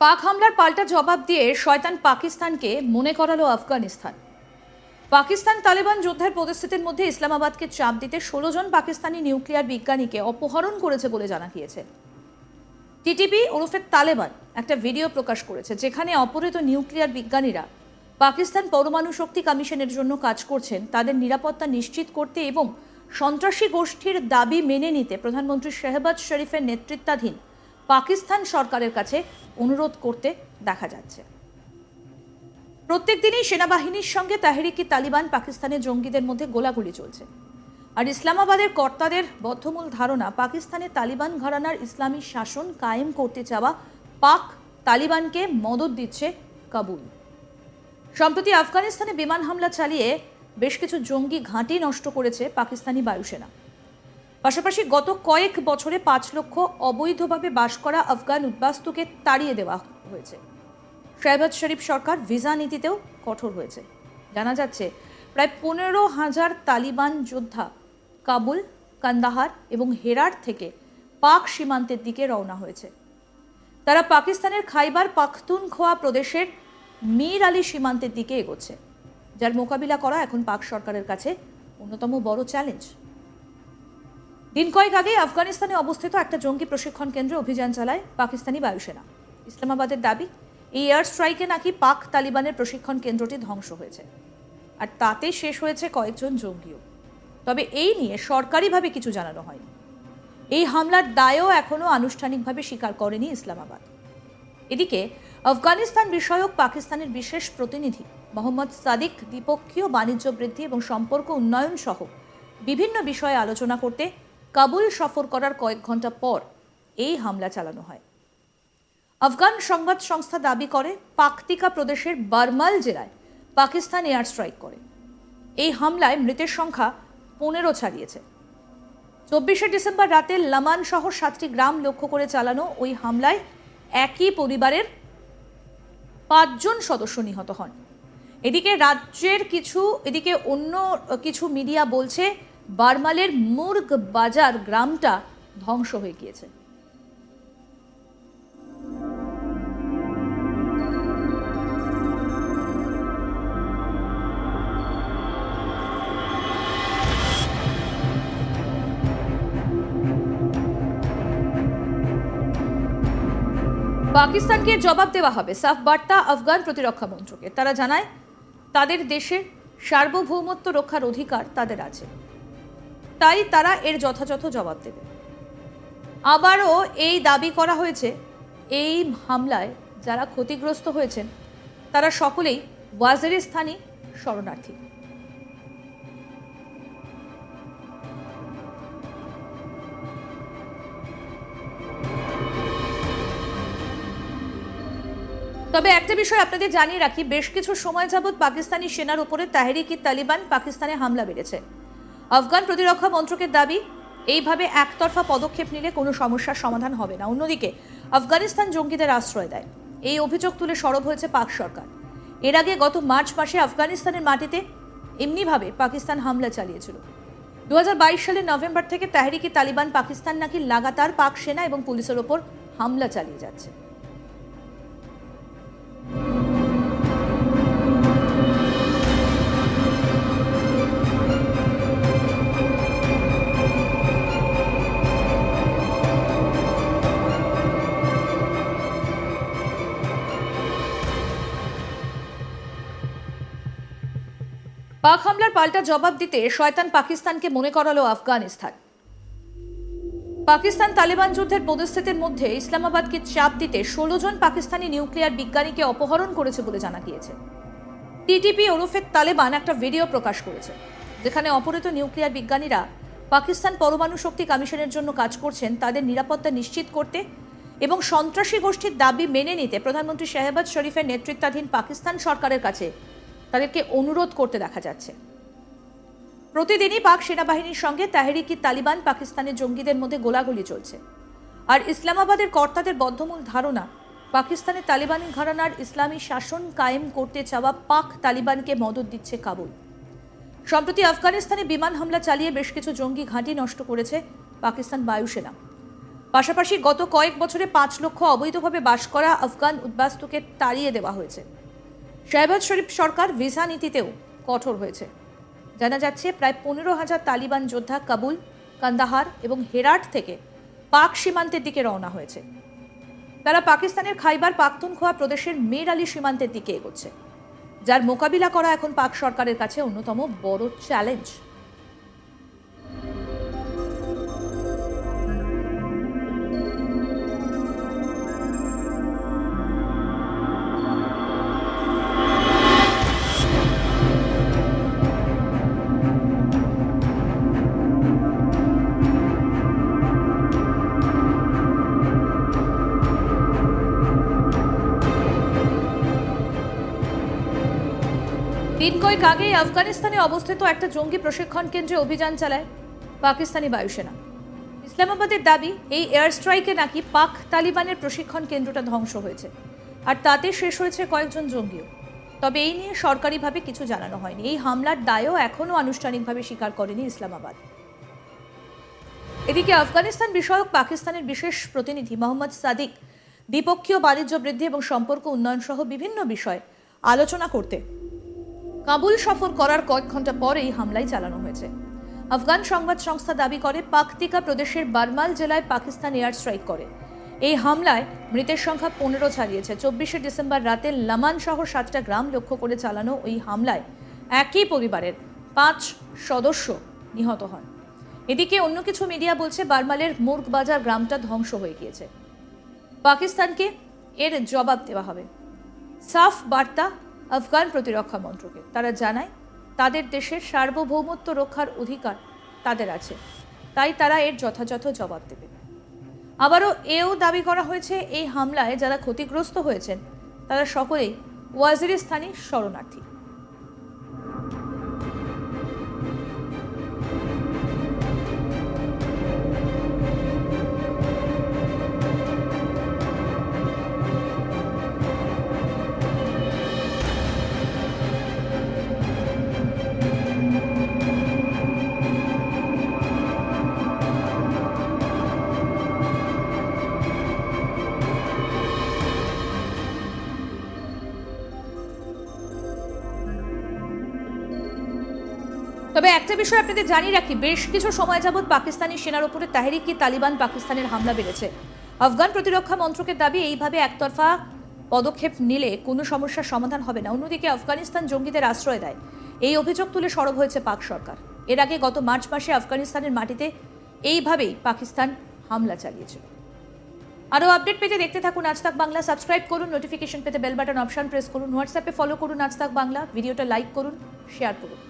পাক হামলার পাল্টা জবাব দিয়ে শয়তান পাকিস্তানকে মনে করালো আফগানিস্তান। পাকিস্তান তালেবান যুদ্ধের পরিস্থিতির মধ্যে ইসলামাবাদকে চাপ দিতে ষোলো জন পাকিস্তানি নিউক্লিয়ার বিজ্ঞানীকে অপহরণ করেছে বলে জানা গিয়েছে। টিটিপি ওরফে তালেবান একটা ভিডিও প্রকাশ করেছে যেখানে অপহৃত নিউক্লিয়ার বিজ্ঞানীরা পাকিস্তান পরমাণু শক্তি কমিশনের জন্য কাজ করছেন, তাদের নিরাপত্তা নিশ্চিত করতে এবং সন্ত্রাসী গোষ্ঠীর দাবি মেনে নিতে প্রধানমন্ত্রী শেহবাজ শরীফের নেতৃত্বাধীন পাকিস্তান সরকারের কাছে অনুরোধ করতে দেখা যাচ্ছে। প্রত্যেক দিনই সেনাবাহিনীর সঙ্গে তাহরিকি তালিবান পাকিস্তানের জঙ্গিদের মধ্যে গোলাগুলি চলছে। আর ইসলামাবাদের কর্তাদের বদ্ধমূল ধারণা, পাকিস্তানে তালিবান ঘরানার ইসলামী শাসন কায়েম করতে চাওয়া পাক তালিবানকে মদত দিচ্ছে কাবুল। সম্প্রতি আফগানিস্তানে বিমান হামলা চালিয়ে বেশ কিছু জঙ্গি ঘাঁটি নষ্ট করেছে পাকিস্তানি বায়ুসেনা। পাশাপাশি গত কয়েক বছরে পাঁচ লক্ষ অবৈধভাবে বাস করা আফগান উদ্বাস্তুকে তাড়িয়ে দেওয়া হয়েছে। শাহবাজ শরীফ সরকার ভিসা নীতিতেও কঠোর হয়েছে। জানা যাচ্ছে, প্রায় পনেরো হাজার তালিবান যোদ্ধা কাবুল, কান্দাহার এবং হেরার থেকে পাক সীমান্তের দিকে রওনা হয়েছে। তারা পাকিস্তানের খাইবার পাখতুনখোয়া প্রদেশের মীর আলী সীমান্তের দিকে এগোচ্ছে, যার মোকাবিলা করা এখন পাক সরকারের কাছে অন্যতম বড় চ্যালেঞ্জ। দিন কয়েক আগে আফগানিস্তানে অবস্থিত একটা জঙ্গি প্রশিক্ষণ কেন্দ্রে অভিযান চালায় পাকিস্তানি বায়ুসেনা। ইসলামাবাদের দাবি, এই এয়ার স্ট্রাইকে নাকি পাক তালিবানের প্রশিক্ষণ কেন্দ্রটি ধ্বংস হয়েছে। আর তাতে শেষ হয়েছে কয়েকজন জঙ্গিও। তবে এই নিয়ে সরকারিভাবে কিছু জানানো হয়নি। এই হামলার দায়ও এখনও আনুষ্ঠানিকভাবে স্বীকার করেনি ইসলামাবাদ। এদিকে, আফগানিস্তান বিষয়ক পাকিস্তানের বিশেষ প্রতিনিধি মোহাম্মদ সাদিক দ্বিপক্ষীয় বাণিজ্য বৃদ্ধি এবং সম্পর্ক উন্নয়ন সহ বিভিন্ন বিষয়ে আলোচনা করতে কাবুল সফর করার কয়েক ঘণ্টা পর এই হামলা চালানো হয়। আফগান সংবাদ সংস্থা দাবি করে, পাকতিকা প্রদেশের বারমাল জেলায় পাকিস্তান এয়ার স্ট্রাইক করে। এই হামলায় মৃতের সংখ্যা পনেরো ছাড়িয়েছে। চব্বিশে ডিসেম্বর রাতে লামান সহ সাতটি গ্রাম লক্ষ্য করে চালানো ওই হামলায় একই পরিবারের পাঁচজন সদস্য নিহত হন। এদিকে রাজ্যের কিছু, এদিকে অন্য কিছু মিডিয়া বলছে বারমালের মুর্গ বাজার গ্রামটা ধ্বংস হয়ে গিয়েছে। পাকিস্তানকে জবাব দেওয়া হবে সাফ বার্তা আফগান প্রতিরক্ষা মন্ত্রকে তারা জানায়, তাদের দেশের সার্বভৌমত্ব রক্ষার অধিকার তাদের আছে। তাই তারা এর যথাযথ জবাব দেবে। আবারও এই দাবি করা হয়েছে, এই হামলায় যারা ক্ষতিগ্রস্ত হয়েছেন, তারা সকলেই ওয়াজিরিস্তানি শরণার্থী। তবে একটা বিষয় আপনাদের জানিয়ে রাখি, বেশ কিছু সময় যাবৎ পাকিস্তানি সেনার উপরে তাহরিকি তালিবান পাকিস্তানে হামলা বেড়েছে। আফগান প্রতিরক্ষা মন্ত্রকের দাবি, এইভাবে একতরফা পদক্ষেপ নিলে কোনো সমস্যার সমাধান হবে না। অন্যদিকে, আফগানিস্তান জঙ্গিদের আশ্রয় দেয়। এই অভিযোগ তুলে সরব হয়েছে পাক সরকার। এর আগে গত মার্চ মাসে আফগানিস্তানের মাটিতে এমনিভাবে পাকিস্তান হামলা চালিয়েছিল। দু হাজার বাইশ সালের নভেম্বর থেকে তাহরিকি তালিবান পাকিস্তান নাকি লাগাতার পাক সেনা এবং পুলিশের ওপর হামলা চালিয়ে যাচ্ছে। পাক হামলার পাল্টা জবাব দিতে শয়তান পাকিস্তানকে মনে করালো আফগানিস্তান। পাকিস্তান তালেবান যুদ্ধের পরিস্থিতির মধ্যে ইসলামাবাদকে চাপ দিতে ষোলো জন পাকিস্তানি নিউক্লিয়ার বিজ্ঞানীকে অপহরণ করেছে বলে জানা গিয়েছে। টিটিপি ওরফে তালেবান একটা ভিডিও প্রকাশ করেছে, যেখানে অপহৃত নিউক্লিয়ার বিজ্ঞানীরা পাকিস্তান পরমাণু শক্তি কমিশনের জন্য কাজ করছেন তাদের নিরাপত্তা নিশ্চিত করতে এবং সন্ত্রাসী গোষ্ঠীর দাবি মেনে নিতে প্রধানমন্ত্রী শাহবাজ শরীফের নেতৃত্বাধীন পাকিস্তান সরকারের কাছে তাদেরকে অনুরোধ করতে দেখা যাচ্ছে। প্রতিদিনই পাক সেনাবাহিনীর সঙ্গে তাহরিকি তালিবান পাকিস্তানের জঙ্গিদের মধ্যে গোলাগুলি চলছে। আর ইসলামাবাদের কর্তাদের বদ্ধমূল ধারণা, পাকিস্তানের তালিবানি ঘরানার ইসলামী শাসন কায়েম করতে চাওয়া পাক তালিবানকে মদত দিচ্ছে কাবুল। সম্প্রতি আফগানিস্তানে বিমান হামলা চালিয়ে বেশ কিছু জঙ্গি ঘাঁটি নষ্ট করেছে পাকিস্তান বায়ুসেনা। পাশাপাশি গত কয়েক বছরে পাঁচ লক্ষ অবৈধভাবে বাস করা আফগান উদ্বাস্তুকে তাড়িয়ে দেওয়া হয়েছে। শাহবাজ শরীফ সরকার ভিসা নীতিতেও কঠোর হয়েছে। জানা যাচ্ছে, প্রায় পনেরো হাজার তালিবান যোদ্ধা কাবুল, কান্দাহার এবং হেরাট থেকে পাক সীমান্তের দিকে রওনা হয়েছে। তারা পাকিস্তানের খাইবার পাখতুনখোয়া প্রদেশের মের আলী সীমান্তের দিকে এগোচ্ছে, যার মোকাবিলা করা এখন পাক সরকারের কাছে অন্যতম বড় চ্যালেঞ্জ। আগেই আফগানিস্তানে অবস্থিত একটা জঙ্গি প্রশিক্ষণ কেন্দ্রে অভিযান চালায় পাকিস্তানি বায়ুসেনা। ইসলামাবাদের দাবি, এই এয়ার স্ট্রাইকে নাকি পাক তালিবানের প্রশিক্ষণ কেন্দ্রটা ধ্বংস হয়েছে। আর তাতে শেষ হয়েছে কয়েকজন জঙ্গিও। তবে এই নিয়ে সরকারিভাবে কিছু জানানো হয়নি। এই হামলার দায়ও এখনও আনুষ্ঠানিকভাবে স্বীকার করেনি ইসলামাবাদ। এদিকে আফগানিস্তান বিষয়ক পাকিস্তানের বিশেষ প্রতিনিধি মোহাম্মদ সাদিক দ্বিপক্ষীয় বাণিজ্য বৃদ্ধি এবং সম্পর্ক উন্নয়ন সহ বিভিন্ন বিষয়ে আলোচনা করতে কাবুল সফর করার কয়েক ঘণ্টা পর এই হামলায় চালানো হয়েছে। আফগান সংবাদ সংস্থা দাবি করে, পাকতিকা প্রদেশের বারমাল জেলায় পাকিস্তান এয়ার স্ট্রাইক করে। এই হামলায় মৃতের সংখ্যা পনেরো ছাড়িয়েছে। চব্বিশে ডিসেম্বর রাতে লামান সহ সাতটা গ্রাম লক্ষ্য করে চালানো ওই হামলায় একই পরিবারের পাঁচ সদস্য নিহত হন। এদিকে অন্য কিছু মিডিয়া বলছে, বারমালের মুরগবাজার গ্রামটা ধ্বংস হয়ে গিয়েছে। পাকিস্তানকে এর জবাব দেওয়া হবে। সাফ বার্তা আফগান প্রতিরক্ষা মন্ত্রকে। তারা জানায়, তাদের দেশের সার্বভৌমত্ব রক্ষার অধিকার তাদের আছে। তাই তারা এর যথাযথ জবাব দেবে। আবারও এও দাবি করা হয়েছে, এই হামলায় যারা ক্ষতিগ্রস্ত হয়েছেন, তারা সকলেই ওয়াজিরিস্তানি শরণার্থী। তবে একটা বিষয় আপনাদের জানিয়ে রাখি, বেশ কিছু সময় যাবৎ পাকিস্তানি সেনার উপরে তাহরিকি তালিবান পাকিস্তানের হামলা বেড়েছে। আফগান প্রতিরক্ষা মন্ত্রকের দাবি, এইভাবে একতরফা পদক্ষেপ নিলে কোনো সমস্যার সমাধান হবে না। অন্যদিকে আফগানিস্তান জঙ্গিদের আশ্রয় দেয়। এই অভিযোগ তুলে সরব হয়েছে পাক সরকার। এর আগে গত মার্চ মাসে আফগানিস্তানের মাটিতে এইভাবেই পাকিস্তান হামলা চালিয়েছিল। আরও আপডেট পেতে দেখতে থাকুন আজ তাক বাংলা। সাবস্ক্রাইব করুন, নোটিফিকেশন পেতে বেল বাটন, অপশন প্রেস করুন, হোয়াটসঅ্যাপে ফলো করুন আজ তাক বাংলা। ভিডিওটা লাইক করুন, শেয়ার করুন।